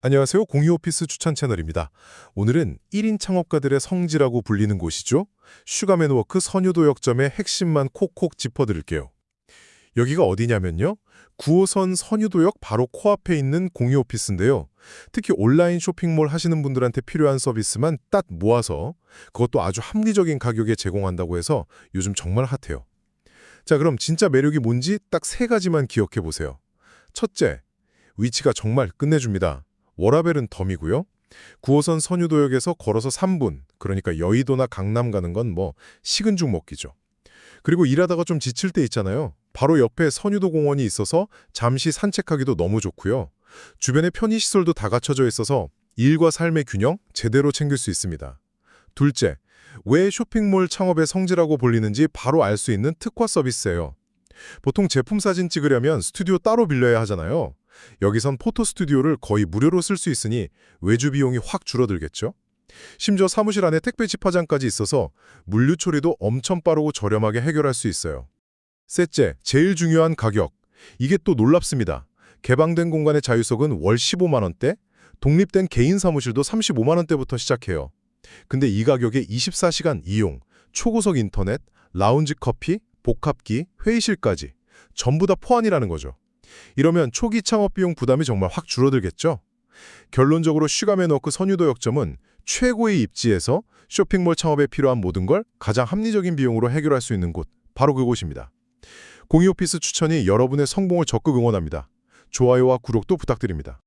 안녕하세요. 공유오피스 추천 채널입니다. 오늘은 1인 창업가들의 성지라고 불리는 곳이죠. 슈가맨워크 선유도역점의 핵심만 콕콕 짚어드릴게요. 여기가 어디냐면요. 9호선 선유도역 바로 코앞에 있는 공유오피스인데요. 특히 온라인 쇼핑몰 하시는 분들한테 필요한 서비스만 딱 모아서 그것도 아주 합리적인 가격에 제공한다고 해서 요즘 정말 핫해요. 자, 그럼 진짜 매력이 뭔지 딱 세 가지만 기억해 보세요. 첫째, 위치가 정말 끝내줍니다. 워라벨은 덤이고요. 9호선 선유도역에서 걸어서 3분, 그러니까 여의도나 강남 가는 건 뭐 식은 죽 먹기죠. 그리고 일하다가 좀 지칠 때 있잖아요. 바로 옆에 선유도 공원이 있어서 잠시 산책하기도 너무 좋고요. 주변에 편의시설도 다 갖춰져 있어서 일과 삶의 균형 제대로 챙길 수 있습니다. 둘째, 왜 쇼핑몰 창업의 성지라고 불리는지 바로 알 수 있는 특화 서비스예요. 보통 제품 사진 찍으려면 스튜디오 따로 빌려야 하잖아요. 여기선 포토 스튜디오를 거의 무료로 쓸 수 있으니 외주 비용이 확 줄어들겠죠? 심지어 사무실 안에 택배 집화장까지 있어서 물류 처리도 엄청 빠르고 저렴하게 해결할 수 있어요. 셋째, 제일 중요한 가격. 이게 또 놀랍습니다. 개방된 공간의 자유석은 월 15만 원대, 독립된 개인 사무실도 35만 원대부터 시작해요. 근데 이 가격에 24시간 이용, 초고속 인터넷, 라운지 커피, 복합기, 회의실까지 전부 다 포함이라는 거죠. 이러면 초기 창업 비용 부담이 정말 확 줄어들겠죠? 결론적으로 슈가맨워크 선유도 역점은 최고의 입지에서 쇼핑몰 창업에 필요한 모든 걸 가장 합리적인 비용으로 해결할 수 있는 곳, 바로 그곳입니다. 공유오피스 추천이 여러분의 성공을 적극 응원합니다. 좋아요와 구독도 부탁드립니다.